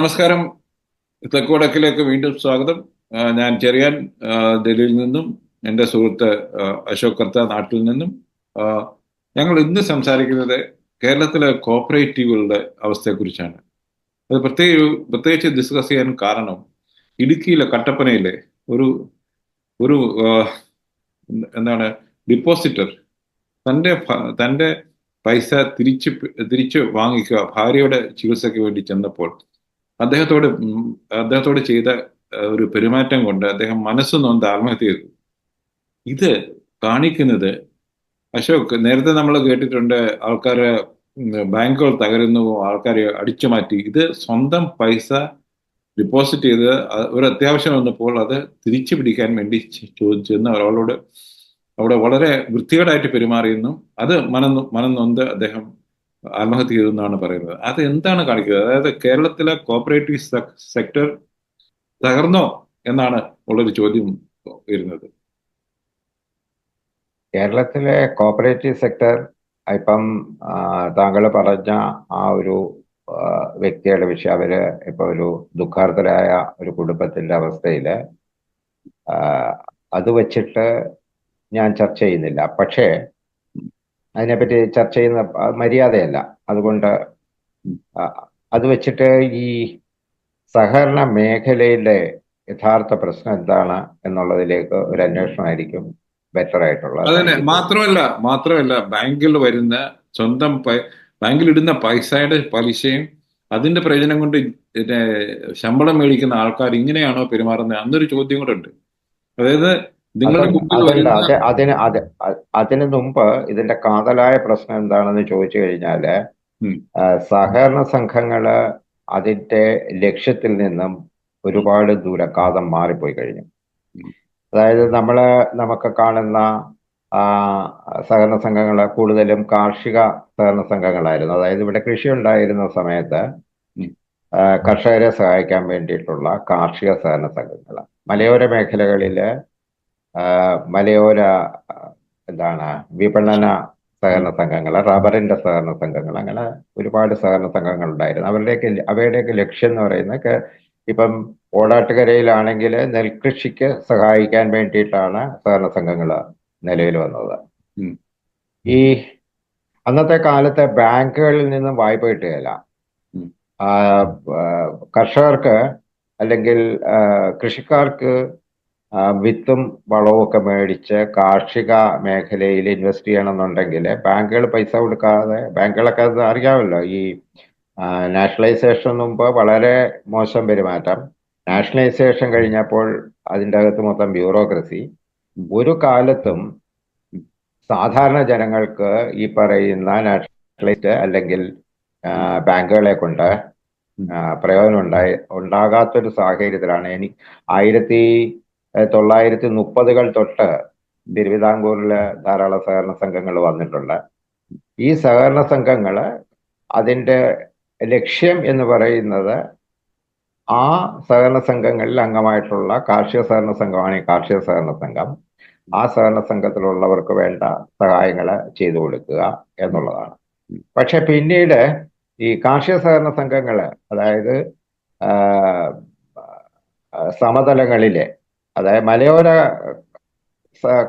നമസ്കാരം. തെക്കുവടക്കിലേക്ക് വീണ്ടും സ്വാഗതം. ഞാൻ ചെറിയാൻ ഡൽഹിയിൽ നിന്നും എന്റെ സുഹൃത്ത് അശോക് കർത്ത നാട്ടിൽ നിന്നും. ഞങ്ങൾ ഇന്ന് സംസാരിക്കുന്നത് കേരളത്തിലെ കോപ്പറേറ്റീവുകളുടെ അവസ്ഥയെക്കുറിച്ചാണ്. അത് പ്രത്യേക പ്രത്യേകിച്ച് ഡിസ്കസ് ചെയ്യാൻ കാരണം ഇടുക്കിയിലെ കട്ടപ്പനയിലെ ഒരു ഒരു എന്താണ് ഡിപ്പോസിറ്റർ തന്റെ തന്റെ പൈസ തിരിച്ച് തിരിച്ച് വാങ്ങിക്കുക ഭാര്യയുടെ ചികിത്സയ്ക്ക് വേണ്ടി ചെന്നപ്പോൾ അദ്ദേഹത്തോട് അദ്ദേഹത്തോട് ചെയ്ത ഒരു പെരുമാറ്റം കൊണ്ട് അദ്ദേഹം മനസ്സ് നൊന്ത് ആത്മഹത്യ ചെയ്തു. ഇത് കാണിക്കുന്നത് അശോക് നേരത്തെ നമ്മൾ കേട്ടിട്ടുണ്ട് ആൾക്കാരെ ബാങ്കുകൾ തകരുന്നു ആൾക്കാരെ അടിച്ചു മാറ്റി. ഇത് സ്വന്തം പൈസ ഡിപ്പോസിറ്റ് ചെയ്ത് ഒരു അത്യാവശ്യം വന്നപ്പോൾ അത് തിരിച്ചു പിടിക്കാൻ വേണ്ടി ചോദിച്ചിരുന്ന ഒരാളോട് അവിടെ വളരെ വൃത്തികേടായിട്ട് പെരുമാറിയെന്നും അത് മനം മനം നൊന്ത് അദ്ദേഹം ആത്മഹത്യ ചെയ്തു എന്നാണ് പറയുന്നത്. അത് എന്താണ് കാണിക്കുന്നത് അതായത് കേരളത്തിലെ കോപ്പറേറ്റീവ് സെക്ടർ തകർന്നോ എന്നാണ് ഉള്ളൊരു ചോദ്യം വരുന്നത്. കേരളത്തിലെ കോപ്പറേറ്റീവ് സെക്ടർ ഇപ്പം താങ്കൾ പറഞ്ഞ ആ ഒരു വ്യക്തിയുടെ വിഷയം അവർ ഇപ്പൊ ഒരു ദുഃഖാർത്തരായ ഒരു കുടുംബത്തിന്റെ അവസ്ഥയിൽ അത് വെച്ചിട്ട് ഞാൻ ചർച്ച ചെയ്യുന്നില്ല. പക്ഷേ അതിനെപ്പറ്റി ചർച്ച ചെയ്യുന്ന മര്യാദയല്ല. അതുകൊണ്ട് അത് വെച്ചിട്ട് ഈ സഹകരണ മേഖലയിലെ യഥാർത്ഥ പ്രശ്നം എന്താണ് എന്നുള്ളതിലേക്ക് ഒരു അന്വേഷണമായിരിക്കും ബെറ്റർ ആയിട്ടുള്ളത്. അതന്നെ. മാത്രമല്ല മാത്രമല്ല ബാങ്കിൽ വരുന്ന സ്വന്തം ബാങ്കിൽ ഇടുന്ന പൈസയുടെ പലിശയും അതിന്റെ പ്രയോജനം കൊണ്ട് ശമ്പളം മേടിക്കുന്ന ആൾക്കാർ ഇങ്ങനെയാണോ പെരുമാറുന്നത്? അന്നൊരു ചോദ്യം കൂടെ ഉണ്ട്. അതായത് അത് അതിന് അതിന് മുമ്പ് ഇതിന്റെ കാതലായ പ്രശ്നം എന്താണെന്ന് ചോദിച്ചു കഴിഞ്ഞാൽ സഹകരണ സംഘങ്ങൾ അതിന്റെ ലക്ഷ്യത്തിൽ നിന്നും ഒരുപാട് ദൂരം കാതം മാറിപ്പോയി കഴിഞ്ഞു. അതായത് നമ്മൾ നമുക്ക് കാണുന്ന ആ, സഹകരണ സംഘങ്ങൾ കൂടുതലും കാർഷിക സഹകരണ സംഘങ്ങളായിരുന്നു. അതായത് ഇവിടെ കൃഷി ഉണ്ടായിരുന്ന സമയത്ത് കർഷകരെ സഹായിക്കാൻ വേണ്ടിയിട്ടുള്ള കാർഷിക സഹകരണ സംഘങ്ങൾ മലയോര മേഖലകളിൽ മലയോര എന്താണ് വിപണന സഹകരണ സംഘങ്ങൾ റബ്ബറിന്റെ സഹകരണ സംഘങ്ങൾ അങ്ങനെ ഒരുപാട് സഹകരണ സംഘങ്ങൾ ഉണ്ടായിരുന്നു. അവരുടെയൊക്കെ അവയുടെയൊക്കെ ലക്ഷ്യം എന്ന് പറയുന്നത് ഇപ്പം ഓടാട്ടുകരയിലാണെങ്കിൽ നെൽകൃഷിക്ക് സഹായിക്കാൻ വേണ്ടിയിട്ടാണ് സഹകരണ സംഘങ്ങൾ നിലവിൽ വന്നത്. ഈ അന്നത്തെ കാലത്തെ ബാങ്കുകളിൽ നിന്നും വായ്പ കിട്ടുകയില്ല. കർഷകർക്ക് അല്ലെങ്കിൽ കൃഷിക്കാർക്ക് വിത്തും വളവും ഒക്കെ മേടിച്ച് കാർഷിക മേഖലയിൽ ഇൻവെസ്റ്റ് ചെയ്യണമെന്നുണ്ടെങ്കിൽ ബാങ്കുകൾ പൈസ കൊടുക്കാതെ ബാങ്കുകളൊക്കെ അത് അറിയാമല്ലോ ഈ നാഷണലൈസേഷൻ മുമ്പ് വളരെ മോശം പെരുമാറ്റം. നാഷണലൈസേഷൻ കഴിഞ്ഞപ്പോൾ അതിന്റെ അകത്ത് മൊത്തം ബ്യൂറോക്രസി ഒരു കാലത്തും സാധാരണ ജനങ്ങൾക്ക് ഈ പറയുന്ന നാഷണലൈസ്ഡ് അല്ലെങ്കിൽ ബാങ്കുകളെ കൊണ്ട് പ്രയോജനം ഉണ്ടായി ഉണ്ടാകാത്തൊരു സാഹചര്യത്തിലാണ്. എനിക്ക് ആയിരത്തി തൊള്ളായിരത്തി മുപ്പതുകൾ തൊട്ട് തിരുവിതാംകൂറിൽ ധാരാളം സഹകരണ സംഘങ്ങൾ വന്നിട്ടുണ്ട്. ഈ സഹകരണ സംഘങ്ങൾ അതിന്റെ ലക്ഷ്യം എന്ന് പറയുന്നത് ആ സഹകരണ സംഘങ്ങളിൽ അംഗമായിട്ടുള്ള കാർഷിക സഹകരണ സംഘമാണ് ഈ കാർഷിക സഹകരണ സംഘം. ആ സഹകരണ സംഘത്തിലുള്ളവർക്ക് വേണ്ട സഹായങ്ങൾ ചെയ്തു കൊടുക്കുക എന്നുള്ളതാണ്. പക്ഷെ പിന്നീട് ഈ കാർഷിക സഹകരണ സംഘങ്ങൾ അതായത് സമതലങ്ങളിലെ അതായത് മലയോര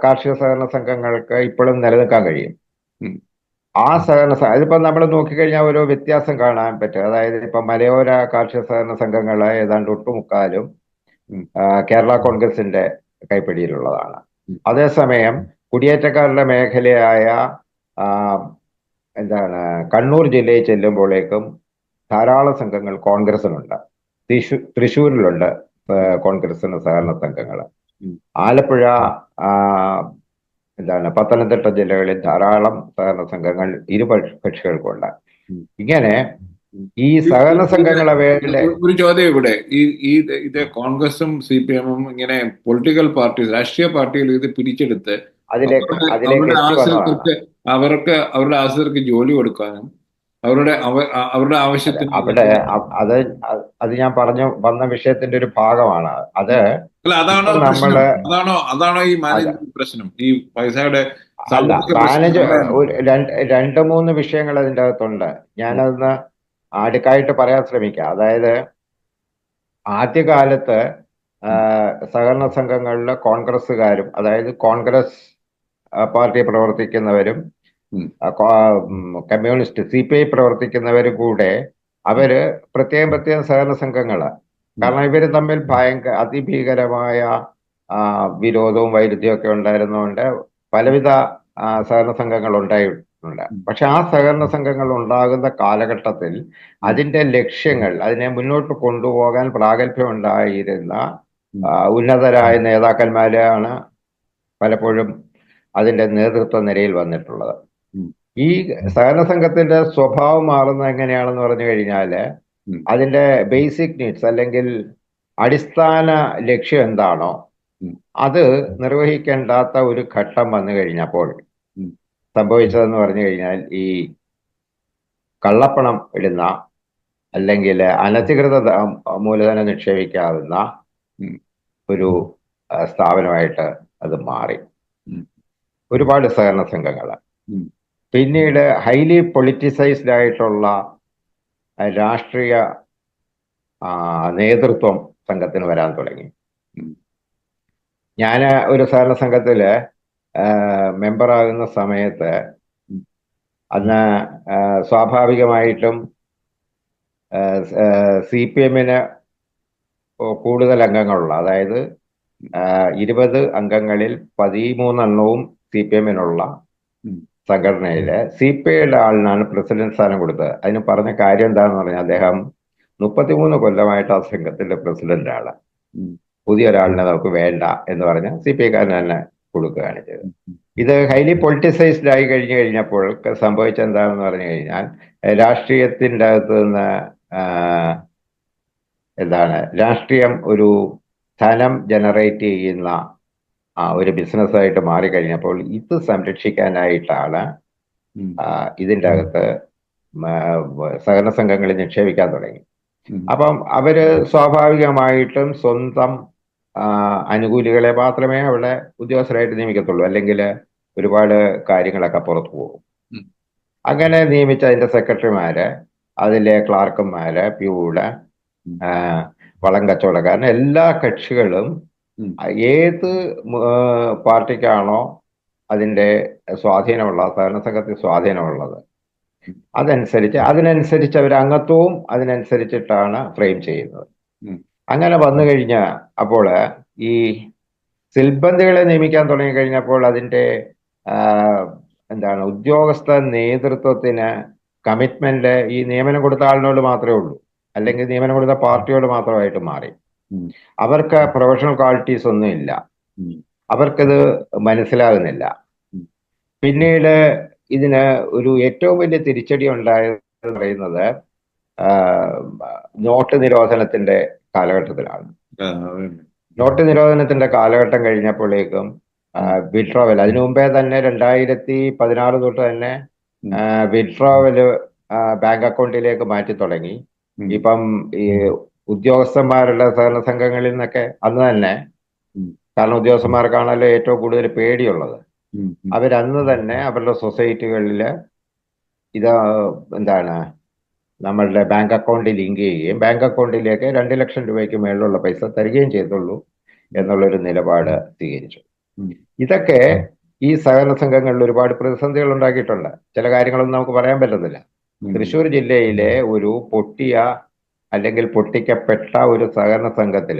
കാർഷിക സഹകരണ സംഘങ്ങൾക്ക് ഇപ്പോഴും നിലനിൽക്കാൻ കഴിയും. ആ സഹകരണ അതിപ്പോ നമ്മൾ നോക്കിക്കഴിഞ്ഞാൽ ഒരു വ്യത്യാസം കാണാൻ പറ്റും. അതായത് ഇപ്പൊ മലയോര കാർഷിക സഹകരണ സംഘങ്ങൾ ഏതാണ്ട് ഒട്ടുമുക്കാലും കേരള കോൺഗ്രസിന്റെ കൈപ്പിടിയിലുള്ളതാണ്. അതേസമയം കുടിയേറ്റക്കാരുടെ മേഖലയായ എന്താണ് കണ്ണൂർ ജില്ലയിൽ ചെല്ലുമ്പോഴേക്കും ധാരാളം സംഘങ്ങൾ കോൺഗ്രസിനുണ്ട്. തൃശൂ തൃശ്ശൂരിലുണ്ട് ആ, കോൺഗ്രസിന് സഹകരണ സംഘങ്ങൾ ആലപ്പുഴ എന്താണ് പത്തനംതിട്ട ജില്ലകളിൽ ധാരാളം സഹകരണ സംഘങ്ങൾ ഇരുപക്ഷ കക്ഷികൾക്കുണ്ട്. ഇങ്ങനെ ഈ സഹകരണ സംഘങ്ങളെ വേറെ ഒരു ചോദ്യം ഇവിടെ. ഈ ഈ ഇത് കോൺഗ്രസും സി പി എമ്മും ഇങ്ങനെ പൊളിറ്റിക്കൽ പാർട്ടി രാഷ്ട്രീയ പാർട്ടികൾ ഇത് പിടിച്ചെടുത്ത് അതിലേക്ക് അതിലേക്ക് അവർക്ക് അവരുടെ ആശ്രിതർക്ക് ജോലി കൊടുക്കാനും അവരുടെ അവരുടെ ആവശ്യത്തിന് അവിടെ അത് അത് ഞാൻ പറഞ്ഞു വന്ന വിഷയത്തിന്റെ ഒരു ഭാഗമാണ്. അത് അല്ല അതാണോ നമ്മൾ അതാണോ അതാണോ ഈ മാനേജ്മെന്റ് പ്രശ്നം? ഈ പൈസയുടെ മാനേജ് രണ്ട് മൂന്ന് വിഷയങ്ങൾ അതിന്റെ അകത്തുണ്ട്. ഞാനതൊന്ന് അടുക്കായിട്ട് പറയാൻ ശ്രമിക്കാം. അതായത് ആദ്യകാലത്ത് സഹകരണ സംഘങ്ങളിൽ കോൺഗ്രസ്സുകാരും അതായത് കോൺഗ്രസ് പാർട്ടി പ്രവർത്തിക്കുന്നവരും കമ്മ്യൂണിസ്റ്റ് സി പി ഐ പ്രവർത്തിക്കുന്നവർ കൂടെ അവർ പ്രത്യേകം പ്രത്യേകം സഹകരണ സംഘങ്ങൾ. കാരണം ഇവർ തമ്മിൽ ഭയങ്കര അതിഭീകരമായ വിരോധവും വൈരുദ്ധ്യവും ഒക്കെ ഉണ്ടായിരുന്നതുകൊണ്ട് പലവിധ സഹകരണ സംഘങ്ങൾ ഉണ്ടായിട്ടുണ്ട്. പക്ഷെ ആ സഹകരണ സംഘങ്ങൾ ഉണ്ടാകുന്ന കാലഘട്ടത്തിൽ അതിന്റെ ലക്ഷ്യങ്ങൾ അതിനെ മുന്നോട്ട് കൊണ്ടുപോകാൻ പ്രാഗൽഭ്യം ഉണ്ടായിരുന്ന ഉന്നതരായ നേതാക്കന്മാരാണ് പലപ്പോഴും അതിന്റെ നേതൃത്വ നിരയിൽ വന്നിട്ടുള്ളത്. ഈ സഹകരണ സംഘത്തിന്റെ സ്വഭാവം മാറുന്നത് എങ്ങനെയാണെന്ന് പറഞ്ഞു കഴിഞ്ഞാൽ അതിന്റെ ബേസിക് നീഡ്സ് അല്ലെങ്കിൽ അടിസ്ഥാന ലക്ഷ്യം എന്താണോ. അത് നിർവഹിക്കേണ്ടാത്ത ഒരു ഘട്ടം വന്നു കഴിഞ്ഞപ്പോൾ. സംഭവിച്ചതെന്ന് പറഞ്ഞു കഴിഞ്ഞാൽ ഈ കള്ളപ്പണം ഇടുന്ന അല്ലെങ്കിൽ അനധികൃത മൂലധനം നിക്ഷേപിക്കാവുന്ന ഒരു സ്ഥാപനമായിട്ട് അത് മാറി ഒരുപാട് സഹകരണ സംഘങ്ങൾ. പിന്നീട് ഹൈലി പൊളിറ്റിസൈസ്ഡ് ആയിട്ടുള്ള രാഷ്ട്രീയ നേതൃത്വം സംഘത്തിന് വരാൻ തുടങ്ങി ഞാൻ ഒരു സഹകരണ സംഘത്തിൽ മെമ്പറാകുന്ന സമയത്ത്. അന്ന് സ്വാഭാവികമായിട്ടും സി പി എമ്മിന് കൂടുതൽ അംഗങ്ങളുള്ള അതായത് ഇരുപത് അംഗങ്ങളിൽ പതിമൂന്നെണ്ണവും സി പി എമ്മിനുള്ള. സംഘടനയിൽ സി പി ഐയുടെ ആളിനാണ് പ്രസിഡന്റ് സ്ഥാനം കൊടുത്തത്. അതിന് പറഞ്ഞ കാര്യം എന്താണെന്ന് പറഞ്ഞാൽ അദ്ദേഹം മുപ്പത്തിമൂന്ന് കൊല്ലമായിട്ട് ആ സംഘത്തിന്റെ പ്രസിഡന്റാണ്. ആണ് പുതിയ ഒരാളിനെ നമുക്ക് വേണ്ട എന്ന് പറഞ്ഞ് സി പി ഐക്കാരൻ തന്നെ കൊടുക്കുകയാണ് ചെയ്തത്. ഇത് ഹൈലി പൊളിറ്റിസൈസ്ഡ് ആയി കഴിഞ്ഞു കഴിഞ്ഞപ്പോൾ സംഭവിച്ച എന്താണെന്ന് പറഞ്ഞു കഴിഞ്ഞാൽ രാഷ്ട്രീയത്തിന്റെ അകത്ത് നിന്ന് എന്താണ് രാഷ്ട്രീയം ഒരു ധനം ജനറേറ്റ് ചെയ്യുന്ന ഒരു ബിസിനസ്സായിട്ട് മാറിക്കഴിഞ്ഞപ്പോൾ ഇത് സംരക്ഷിക്കാനായിട്ടാണ് ഇതിന്റെ അകത്ത് സഹകരണ സംഘങ്ങളിൽ നിക്ഷേപിക്കാൻ തുടങ്ങി. അപ്പം അവർ സ്വാഭാവികമായിട്ടും സ്വന്തം അനുകൂലികളെ മാത്രമേ അവിടെ ഉദ്യോഗസ്ഥരായിട്ട് നിയമിക്കത്തുള്ളൂ അല്ലെങ്കിൽ ഒരുപാട് കാര്യങ്ങളൊക്കെ പുറത്തു പോകും അങ്ങനെ നിയമിച്ച അതിന്റെ സെക്രട്ടറിമാര് അതിലെ ക്ലാർക്കന്മാര്. ആ, വളം കച്ചവടക്കാരൻ എല്ലാ കക്ഷികളും. ഏത് പാർട്ടിക്കാണോ അതിന്റെ സ്വാധീനമുള്ളത് സഹകരണ സംഘത്തിൽ സ്വാധീനമുള്ളത്. അതനുസരിച്ച് അതിനനുസരിച്ച് അവർ അംഗത്വവും അതിനനുസരിച്ചിട്ടാണ് ഫ്രെയിം ചെയ്യുന്നത്. അങ്ങനെ വന്നു കഴിഞ്ഞ അപ്പോൾ ഈ സിൽബന്ധികളെ നിയമിക്കാൻ തുടങ്ങി കഴിഞ്ഞപ്പോൾ അതിന്റെ എന്താണ് ഉദ്യോഗസ്ഥ നേതൃത്വത്തിന് കമ്മിറ്റ്മെന്റ് ഈ നിയമനം കൊടുത്ത ആളിനോട് മാത്രമേ ഉള്ളൂ. അല്ലെങ്കിൽ നിയമനം കൊടുത്ത പാർട്ടിയോട് മാത്രമായിട്ട് മാറി. അവർക്ക് പ്രൊഫഷണൽ ക്വാളിറ്റീസ് ഒന്നും ഇല്ല. അവർക്കത് മനസ്സിലാകുന്നില്ല. പിന്നീട് ഇതിന് ഒരു ഏറ്റവും വലിയ തിരിച്ചടി ഉണ്ടായെന്ന് പറയുന്നത് നോട്ട് നിരോധനത്തിന്റെ കാലഘട്ടത്തിലാണ്. നോട്ട് നിരോധനത്തിന്റെ കാലഘട്ടം കഴിഞ്ഞപ്പോഴേക്കും വിഡ്രോവൽ അതിനു മുമ്പേ തന്നെ രണ്ടായിരത്തി പതിനാറ് തൊട്ട് തന്നെ. വിഡ്രോവൽ ബാങ്ക് അക്കൗണ്ടിലേക്ക് മാറ്റി തുടങ്ങി. ഇപ്പം ഈ ഉദ്യോഗസ്ഥന്മാരുടെ സഹകരണ സംഘങ്ങളിൽ നിന്നൊക്കെ അന്ന് തന്നെ. കാരണം ഉദ്യോഗസ്ഥന്മാർക്കാണല്ലോ ഏറ്റവും കൂടുതൽ പേടിയുള്ളത്. അവരന്ന് തന്നെ അവരുടെ സൊസൈറ്റികളിൽ ഇത് എന്താണ് നമ്മളുടെ ബാങ്ക് അക്കൗണ്ടിൽ ലിങ്ക് ചെയ്യുകയും ബാങ്ക് അക്കൗണ്ടിലേക്ക് രണ്ട് ലക്ഷം രൂപയ്ക്ക് മേളിലുള്ള പൈസ തരികയും ചെയ്തുള്ളൂ എന്നുള്ളൊരു നിലപാട് സ്വീകരിച്ചു. ഇതൊക്കെ ഈ സഹകരണ സംഘങ്ങളിൽ ഒരുപാട് പ്രതിസന്ധികൾ ഉണ്ടാക്കിയിട്ടുണ്ട് ചില കാര്യങ്ങളൊന്നും നമുക്ക് പറയാൻ പറ്റുന്നില്ല തൃശ്ശൂർ ജില്ലയിലെ ഒരു പൊട്ടിയ അല്ലെങ്കിൽ പൊട്ടിക്കപ്പെട്ട ഒരു സഹകരണ സംഘത്തിൽ.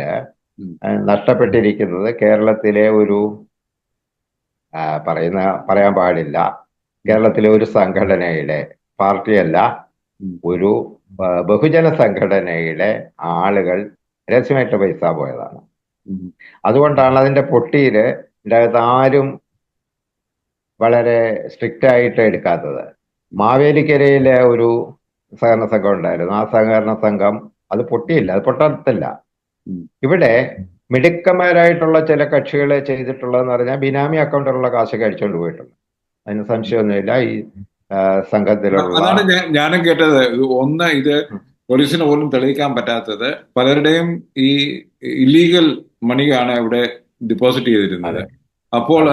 നഷ്ടപ്പെട്ടിരിക്കുന്നത് കേരളത്തിലെ ഒരു പറയുന്ന പറയാൻ പാടില്ല കേരളത്തിലെ ഒരു സംഘടനയുടെ പാർട്ടിയല്ല. ഒരു ബഹുജന സംഘടനയുടെ ആളുകൾ രഹസ്യമായിട്ട് പൈസ പോയതാണ് അതുകൊണ്ടാണ് അതിന്റെ പൊട്ടിയിൽ ഇതിന്റെ അകത്ത് ആരും വളരെ സ്ട്രിക്റ്റ് ആയിട്ട് എടുക്കാത്തത് മാവേലിക്കരയിലെ ഒരു സഹകരണ സംഘം ഉണ്ടായിരുന്നു. ആ സഹകരണ സംഘം അത് പൊട്ടിയില്ല അത് പൊട്ടത്തില്ല. ഇവിടെ മിടുക്കന്മാരായിട്ടുള്ള ചില കക്ഷികളെ ചെയ്തിട്ടുള്ളതെന്ന് പറഞ്ഞാൽ ബിനാമി അക്കൗണ്ടിലുള്ള കാശൊക്കെ അടിച്ചുകൊണ്ട് പോയിട്ടുണ്ട്. അതിന് സംശയമൊന്നുമില്ല. ഈ സംഘത്തിലുള്ള അതാണ് ഞാനും കേട്ടത്. ഒന്ന് ഇത് പോലീസിന് പോലും തെളിയിക്കാൻ പറ്റാത്തത്. പലരുടെയും ഈ ഇല്ലീഗൽ മണിയാണ് ഇവിടെ ഡിപ്പോസിറ്റ് ചെയ്തിരുന്നത്. അപ്പോൾ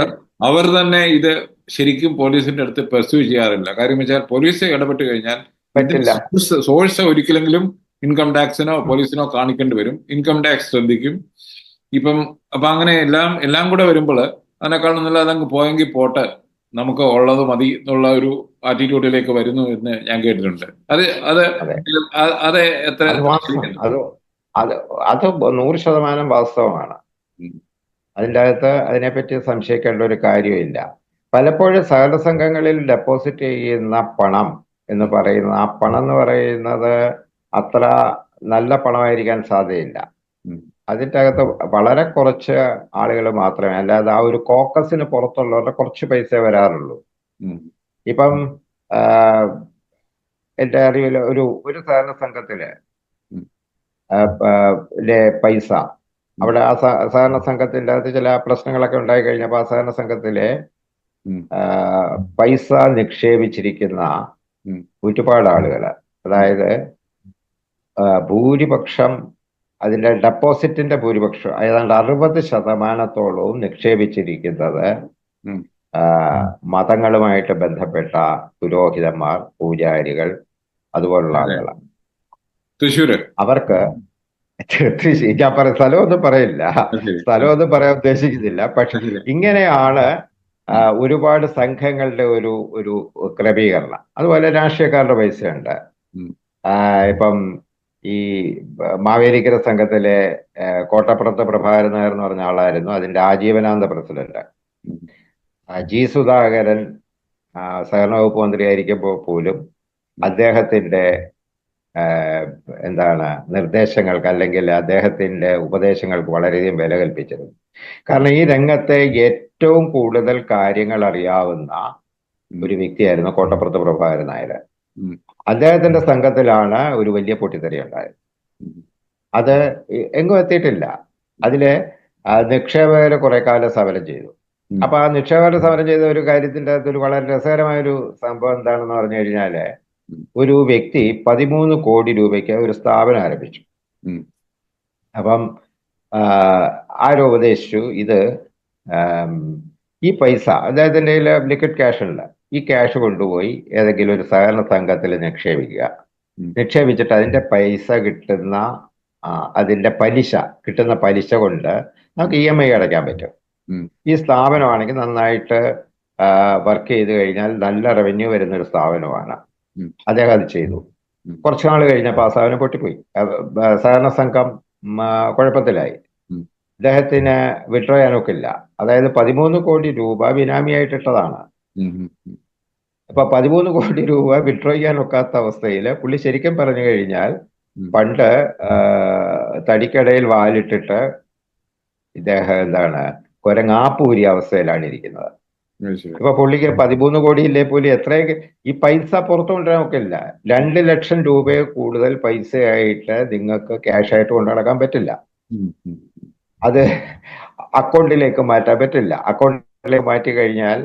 അവർ തന്നെ ഇത് ശരിക്കും പോലീസിന്റെ അടുത്ത് പെർസ്യൂ ചെയ്യാറില്ല. കാര്യം വെച്ചാൽ പോലീസ് ഇടപെട്ട് കഴിഞ്ഞാൽ പറ്റില്ല. സോഴ്സ് ഒരിക്കലെങ്കിലും ഇൻകം ടാക്സിനോ പോലീസിനോ കാണിക്കേണ്ടി വരും. ഇൻകം ടാക്സ് ശ്രദ്ധിക്കും. ഇപ്പം അപ്പൊ അങ്ങനെ എല്ലാം എല്ലാം കൂടെ വരുമ്പോൾ അതിനേക്കാൾ നല്ല അതങ്ങ് പോയെങ്കിൽ പോട്ടെ. നമുക്ക് ഉള്ളത് മതി എന്നുള്ള ഒരു ആറ്റിറ്റ്യൂഡിലേക്ക് വരുന്നു എന്ന് ഞാൻ കേട്ടിട്ടുണ്ട്. അത് അത് അതെ. എത്ര അത് അത് നൂറ് ശതമാനം വാസ്തവമാണ്. അതിന്റെ അകത്ത് അതിനെപ്പറ്റി സംശയിക്കേണ്ട ഒരു കാര്യമില്ല പലപ്പോഴും സഹകരണ സംഘങ്ങളിൽ ഡെപ്പോസിറ്റ് ചെയ്യുന്ന പണം എന്ന് പറയുന്ന ആ പണം എന്ന് പറയുന്നത് അത്ര നല്ല പണമായിരിക്കാൻ സാധ്യതയില്ല. അതിന്റെ അകത്ത് വളരെ കുറച്ച് ആളുകൾ മാത്രമേ അല്ലാതെ ആ ഒരു കോക്കസിന് പുറത്തുള്ളവരുടെ കുറച്ച് പൈസ വരാറുള്ളൂ. ഇപ്പം എന്റെ എന്റെ അറിവിൽ ഒരു ഒരു സഹകരണ സംഘത്തിൽ പൈസ അവിടെ ആ സഹ- സഹകരണ സംഘത്തിന്റെ അകത്ത് ചില പ്രശ്നങ്ങളൊക്കെ ഉണ്ടായി കഴിഞ്ഞപ്പോൾ ആ സഹകരണ സംഘത്തിലെ പൈസ നിക്ഷേപിച്ചിരിക്കുന്ന. ഒരുപാട് ആളുകൾ അതായത് ഭൂരിപക്ഷം അതിന്റെ ഡെപ്പോസിറ്റിന്റെ ഭൂരിപക്ഷം ഏതാണ്ട് അറുപത് ശതമാനത്തോളവും നിക്ഷേപിച്ചിരിക്കുന്നത് മതങ്ങളുമായിട്ട് ബന്ധപ്പെട്ട പുരോഹിതന്മാർ പൂജാരികൾ അതുപോലുള്ള അതെ. ആളുകളാണ്. തൃശ്ശൂര്. അവർക്ക് ഞാൻ പറ സ്ഥലമൊന്നും പറയില്ല. സ്ഥലമൊന്നും പറയാൻ ഉദ്ദേശിക്കുന്നില്ല. പക്ഷെ ഇങ്ങനെയാണ് ഒരുപാട് സംഘങ്ങളുടെ ഒരു ഒരു ക്രമീകരണം. അതുപോലെ രാഷ്ട്രീയക്കാരുടെ പൈസയുണ്ട്. ഇപ്പം ഈ മാവേലിക്കര സംഘത്തിലെ കോട്ടപ്പുറത്തെ പ്രഭാകരൻ നായർ എന്ന് പറഞ്ഞ ആളായിരുന്നു. അതിന്റെ ആജീവനാന്ത പ്രസിഡന്റ്. ജി സുധാകരൻ സഹകരണ വകുപ്പ് മന്ത്രിയായിരിക്കുമ്പോൾ പോലും അദ്ദേഹത്തിന്റെ എന്താണ് നിർദ്ദേശങ്ങൾക്ക് അല്ലെങ്കിൽ അദ്ദേഹത്തിന്റെ ഉപദേശങ്ങൾക്ക് വളരെയധികം വില കൽപ്പിച്ചത്. കാരണം ഈ രംഗത്തെ ഏറ്റവും കൂടുതൽ കാര്യങ്ങൾ അറിയാവുന്ന ഒരു വ്യക്തിയായിരുന്നു കോട്ടപ്പുറത്ത് പ്രഭാകരൻ നായർ അദ്ദേഹത്തിന്റെ സംഘത്തിലാണ് ഒരു വലിയ പൊട്ടിത്തെറി ഉണ്ടായത്. അത് എങ്ങും എത്തിയിട്ടില്ല. അതിൽ നിക്ഷേപകര് കുറെ കാലം സമരം ചെയ്തു. അപ്പൊ ആ നിക്ഷേപകരെ സമരം ചെയ്ത ഒരു കാര്യത്തിന്റെ അകത്ത് ഒരു വളരെ രസകരമായ ഒരു സംഭവം എന്താണെന്ന് പറഞ്ഞു കഴിഞ്ഞാൽ. ഒരു വ്യക്തി പതിമൂന്ന് കോടി രൂപയ്ക്ക് ഒരു സ്ഥാപനം ആരംഭിച്ചു. അപ്പം ആരോ ഉപദേശിച്ചു ഇത് ഈ പൈസ അദ്ദേഹത്തിന്റെ കയ്യിൽ ലിക്വിഡ് ക്യാഷ് ഉണ്ട്. ഈ ക്യാഷ് കൊണ്ടുപോയി ഏതെങ്കിലും ഒരു സഹകരണ സംഘത്തിൽ നിക്ഷേപിക്കുക. നിക്ഷേപിച്ചിട്ട് അതിന്റെ പൈസ കിട്ടുന്ന അതിന്റെ അതിന്റെ പലിശ കിട്ടുന്ന പലിശ കൊണ്ട് നമുക്ക് ഇ എം ഐ അടയ്ക്കാൻ പറ്റും. ഈ സ്ഥാപനമാണെങ്കിൽ നന്നായിട്ട് വർക്ക് ചെയ്ത് കഴിഞ്ഞാൽ നല്ല റവന്യൂ വരുന്ന ഒരു സ്ഥാപനമാണ്. അദ്ദേഹം അത് ചെയ്തു. കുറച്ചു നാൾ കഴിഞ്ഞപ്പോൾ ആ സ്ഥാപനം പൊട്ടിപ്പോയി. സഹകരണ സംഘം കുഴപ്പത്തിലായി. അദ്ദേഹത്തിന് വിഡ്രോ ചെയ്യാനൊക്കില്ല അതായത് പതിമൂന്ന് കോടി രൂപ ബിനാമിയായിട്ടിട്ടതാണ്. അപ്പൊ പതിമൂന്ന് കോടി രൂപ വിഡ്രോ ചെയ്യാൻ ഒക്കാത്ത അവസ്ഥയിൽ പുള്ളി ശരിക്കും പറഞ്ഞു കഴിഞ്ഞാൽ പണ്ട് തടിക്കടയിൽ വാലിട്ടിട്ട് ഇദ്ദേഹം എന്താണ് കുരങ്ങാപ്പൂരി അവസ്ഥയിലാണ് ഇരിക്കുന്നത്. ഇപ്പൊ പുള്ളിക്ക് പതിമൂന്ന് കോടി ഇല്ലേ പോലും എത്രയൊക്കെ ഈ പൈസ പുറത്തു കൊണ്ടുവരാൻ ഇല്ല രണ്ട് ലക്ഷം രൂപയെ കൂടുതൽ പൈസയായിട്ട് നിങ്ങൾക്ക് ക്യാഷ് ആയിട്ട് കൊണ്ടുനടക്കാൻ പറ്റില്ല. അത് അക്കൗണ്ടിലേക്ക് മാറ്റാൻ പറ്റില്ല. അക്കൗണ്ടിലേക്ക് മാറ്റി കഴിഞ്ഞാൽ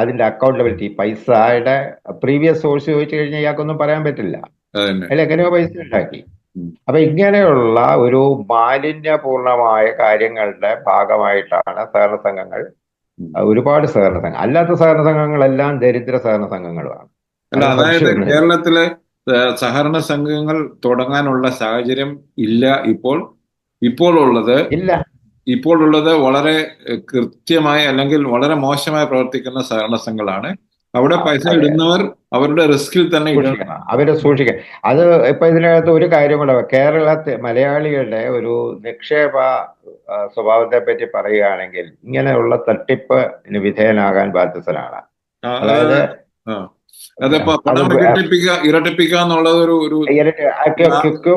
അതിന്റെ അക്കൗണ്ടബിലിറ്റി പൈസയുടെ പ്രീവിയസ് സോഴ്സ് ചോദിച്ചു കഴിഞ്ഞാൽ ഇയാൾക്കൊന്നും പറയാൻ പറ്റില്ല. അല്ലെ അതിൽ എങ്ങനെയോ പൈസ ഉണ്ടാക്കി. അപ്പൊ ഇങ്ങനെയുള്ള ഒരു മാലിന്യപൂർണമായ കാര്യങ്ങളുടെ ഭാഗമായിട്ടാണ് സഹകരണ സംഘങ്ങൾ ഒരുപാട് സഹകരണ സംഘം അല്ലാത്ത സഹകരണ സംഘങ്ങളെല്ലാം ദരിദ്ര സഹകരണ സംഘങ്ങളുമാണ്. അല്ല അതായത് കേരളത്തിലെ സഹകരണ സംഘങ്ങൾ തുടങ്ങാനുള്ള സാഹചര്യം ഇല്ല ഇപ്പോൾ. ഇപ്പോൾ ഉള്ളത് ഇല്ല. ഇപ്പോൾ ഉള്ളത് വളരെ കൃത്യമായി അല്ലെങ്കിൽ വളരെ മോശമായി പ്രവർത്തിക്കുന്ന സഹകരണ സംഘങ്ങളാണ്. അവിടെ പൈസ ഇടുന്നവർ അവരുടെ റിസ്കിൽ തന്നെ അവരെ സൂക്ഷിക്കണം. അത് ഇപ്പൊ ഇതിനകത്ത് ഒരു കാര്യം കൂടെ കേരളത്തെ മലയാളികളുടെ ഒരു നിക്ഷേപ സ്വഭാവത്തെ പറ്റി പറയുകയാണെങ്കിൽ ഇങ്ങനെയുള്ള തട്ടിപ്പ് വിധേയനാകാൻ ബാധ്യസ്ഥനാണ്. അതായത് ആ. അതിപ്പോ പണം അത് ഇരട്ടിപ്പിക്കുക ഇരട്ടിപ്പിക്കുക എന്നുള്ളത് ഒരു ഒരു ക്യുക്ക്.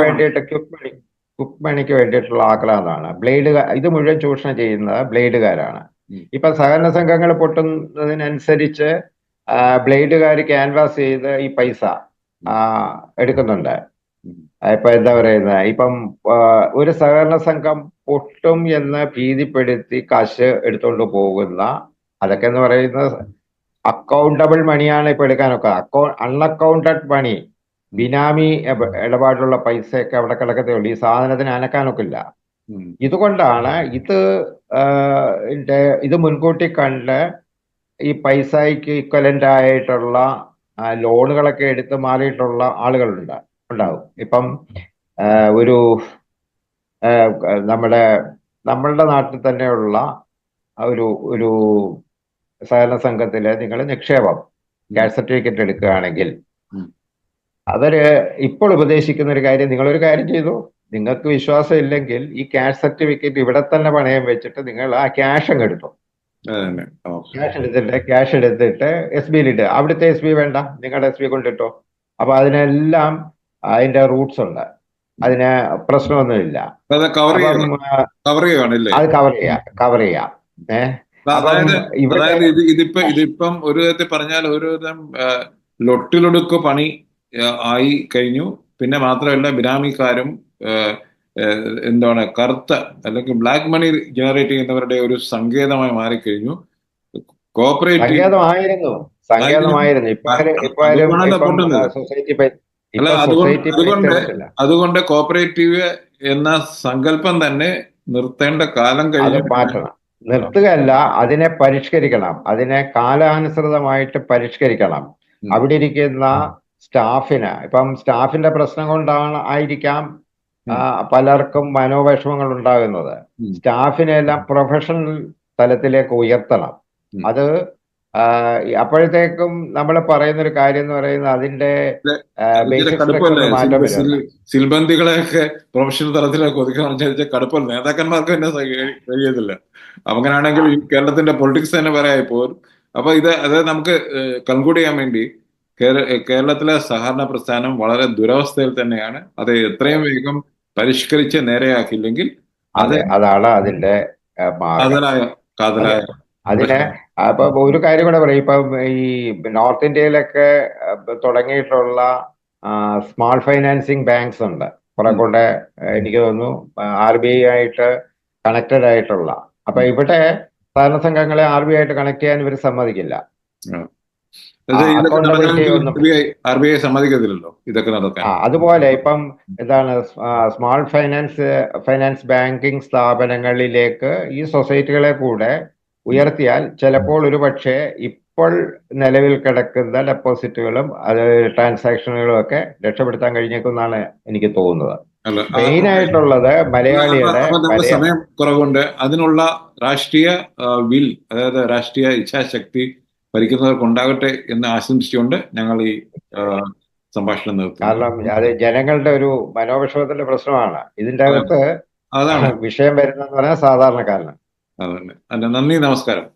വേണ്ടിയിട്ട് ക്യുക്ക് വേണ്ടിയിട്ടുള്ള ആക്രാന്താണ് ബ്ലേഡ് ഇത് മുഴുവൻ ചൂഷണം ചെയ്യുന്നത് ബ്ലേഡുകാരാണ്. ഇപ്പൊ സഹകരണ സംഘങ്ങൾ പൊട്ടുന്നതിനനുസരിച്ച് ബ്ലേഡുകാർ ക്യാൻവാസ് ചെയ്ത് ഈ പൈസ എടുക്കുന്നുണ്ട്. ഇപ്പൊ എന്താ പറയുന്നത് ഇപ്പം ഒരു സഹകരണ സംഘം പൊട്ടും എന്ന് ഭീതിപ്പെടുത്തി കാശ് എടുത്തുകൊണ്ട് പോകുന്ന അതൊക്കെ എന്ന് പറയുന്നത് അക്കൗണ്ടബിൾ മണിയാണ് ഇപ്പൊ എടുക്കാനൊക്കെ. അക്കൗ അൺഅക്കൗണ്ടഡ് മണി ബിനാമി ഇടപാടുള്ള പൈസയൊക്കെ അവിടെ കിടക്കത്തേ ഉള്ളൂ. ഈ സാധനത്തിന് അനക്കാനൊക്കില്ല. ഇതുകൊണ്ടാണ് ഇത് ഇത് മുൻകൂട്ടി കണ്ട് ഈ പൈസയ്ക്ക് ഇക്വലന്റ് ആയിട്ടുള്ള ലോണുകളൊക്കെ എടുത്ത് മാറിയിട്ടുള്ള ആളുകളുണ്ട് ഉണ്ടാവും. ഇപ്പം ഒരു നമ്മുടെ നമ്മളുടെ നാട്ടിൽ തന്നെയുള്ള ഒരു ഒരു സഹകരണ സംഘത്തിലെ നിങ്ങൾ നിക്ഷേപം ഗ്യാസ് സർട്ടിഫിക്കറ്റ് എടുക്കുകയാണെങ്കിൽ. അവർ ഇപ്പോൾ ഉപദേശിക്കുന്ന ഒരു കാര്യം നിങ്ങളൊരു കാര്യം ചെയ്തു. നിങ്ങൾക്ക് വിശ്വാസം ഇല്ലെങ്കിൽ ഈ ക്യാഷ് സർട്ടിഫിക്കറ്റ് ഇവിടെ തന്നെ പണയം വെച്ചിട്ട് നിങ്ങൾ ആ ക്യാഷ് അങ്ങ് എടുത്തു. ക്യാഷ് എടുത്തിട്ട് ക്യാഷ് എടുത്തിട്ട് എസ് ബിയിൽ ഇട്ട്. അവിടുത്തെ എസ് ബി വേണ്ട. നിങ്ങളുടെ എസ് ബി കൊണ്ടിട്ടോ അപ്പൊ അതിനെല്ലാം അതിന്റെ റൂട്ട്സ് ഉണ്ട്. അതിന് പ്രശ്നമൊന്നുമില്ല. അത് കവർ ചെയ്യാം. കവർ ചെയ്യാം. ഏഹ് അതായത് ഇത് ഇതിപ്പോ ഇതിപ്പം ഒരു വിധത്തിൽ പറഞ്ഞാൽ ഒരു വിധം ലൊട്ടിലൊടുക്ക് പണി ആയി കഴിഞ്ഞു. പിന്നെ മാത്രമല്ല ബിനാമിക്കാരും എന്താണ് കറുത്ത അല്ലെങ്കിൽ ബ്ലാക്ക് മണി ജനറേറ്റ് ചെയ്യുന്നവരുടെ ഒരു സങ്കേതമായി മാറിക്കഴിഞ്ഞു. അല്ല, അതുകൊണ്ട്- അതുകൊണ്ട് അതുകൊണ്ട് കോപ്പറേറ്റീവ് എന്ന സങ്കല്പം തന്നെ നിർത്തേണ്ട കാലം കഴിഞ്ഞു മാറ്റണം. നിർത്തുകയല്ല അതിനെ പരിഷ്കരിക്കണം. അതിനെ കാലാനുസൃതമായിട്ട് പരിഷ്കരിക്കണം. അവിടെ ഇരിക്കുന്ന സ്റ്റാഫിന് ഇപ്പം സ്റ്റാഫിന്റെ പ്രശ്നം കൊണ്ടാണ് ആയിരിക്കാം പലർക്കും മനോവിഷമങ്ങൾ ഉണ്ടാകുന്നത്. സ്റ്റാഫിനെ എല്ലാം പ്രൊഫഷണൽ തലത്തിലേക്ക് ഉയർത്തണം. അത് അപ്പോഴത്തേക്കും നമ്മൾ പറയുന്ന ഒരു കാര്യം എന്ന് പറയുന്നത് അതിന്റെ സിൽബന്തികളെയൊക്കെ പ്രൊഫഷണൽ തലത്തിലേക്ക് അനുസരിച്ച് കടുപ്പല്ല നേതാക്കന്മാർക്ക് തന്നെ കഴിയത്തില്ല അങ്ങനെയാണെങ്കിൽ കേരളത്തിന്റെ പൊളിറ്റിക്സ് തന്നെ പറയായി പോകും അപ്പൊ ഇത് അത് നമുക്ക് കൺക്ലൂഡ് ചെയ്യാൻ വേണ്ടി കേരളത്തിലെ സഹകരണ പ്രസ്ഥാനം വളരെ ദുരവസ്ഥയിൽ തന്നെയാണ്. അത് എത്രയും വേഗം പരിഷ്കരിച്ച് നേരെയാക്കില്ലെങ്കിൽ അത് അതെ അതാണ് അതിന്റെ കാതലായ കാതലായ അതിനെ അപ്പൊ ഒരു കാര്യം കൂടെ പറയും. ഇപ്പൊ ഈ നോർത്ത് ഇന്ത്യയിലൊക്കെ തുടങ്ങിയിട്ടുള്ള സ്മാൾ ഫൈനാൻസിങ് ബാങ്ക്സ് ഉണ്ട്. കുറെ. കൂടെ എനിക്ക് തോന്നുന്നു ആർ ബി ഐ ആയിട്ട് കണക്റ്റഡ് ആയിട്ടുള്ള. അപ്പൊ ഇവിടെ സഹകരണ സംഘങ്ങളെ ആർ ബി ഐ ആയിട്ട് കണക്ട് ചെയ്യാൻ ഇവർ സമ്മതിക്കില്ല. ആർ ബി ഐ സമ്മതിക്കത്തില്ലല്ലോ ഇതൊക്കെ നടക്കാൻ. അതുപോലെ ഇപ്പം എന്താണ് സ്മാൾ ഫൈനാൻസ് ഫൈനാൻസ് ബാങ്കിങ് സ്ഥാപനങ്ങളിലേക്ക് ഈ സൊസൈറ്റികളെ കൂടെ ഉയർത്തിയാൽ ചിലപ്പോൾ ഒരു പക്ഷേ ഇപ്പോൾ നിലവിൽ കിടക്കുന്ന ഡെപ്പോസിറ്റുകളും അത് ട്രാൻസാക്ഷനുകളും ഒക്കെ രക്ഷപ്പെടുത്താൻ കഴിഞ്ഞേക്കുന്നാണ് എനിക്ക് തോന്നുന്നത്. മെയിൻ ആയിട്ടുള്ളത് മലയാളിയുടെ സമയം കുറവുണ്ട്. അതിനുള്ള രാഷ്ട്രീയ വിൽ അതായത് രാഷ്ട്രീയ ഇച്ഛാശക്തി ഭരിക്കുന്നവർക്ക് ഉണ്ടാകട്ടെ എന്ന് ആശംസിച്ചുകൊണ്ട് ഞങ്ങൾ ഈ സംഭാഷണം നിർത്തി കാരണം അത് ജനങ്ങളുടെ ഒരു മനോവിഷമത്തിന്റെ പ്രശ്നമാണ്. ഇതിന്റെ അകത്ത് അതാണ്. വിഷയം വരുന്നതെന്ന് പറഞ്ഞാൽ സാധാരണക്കാരനാണ്. അതന്നെ അല്ല നന്ദി നമസ്കാരം.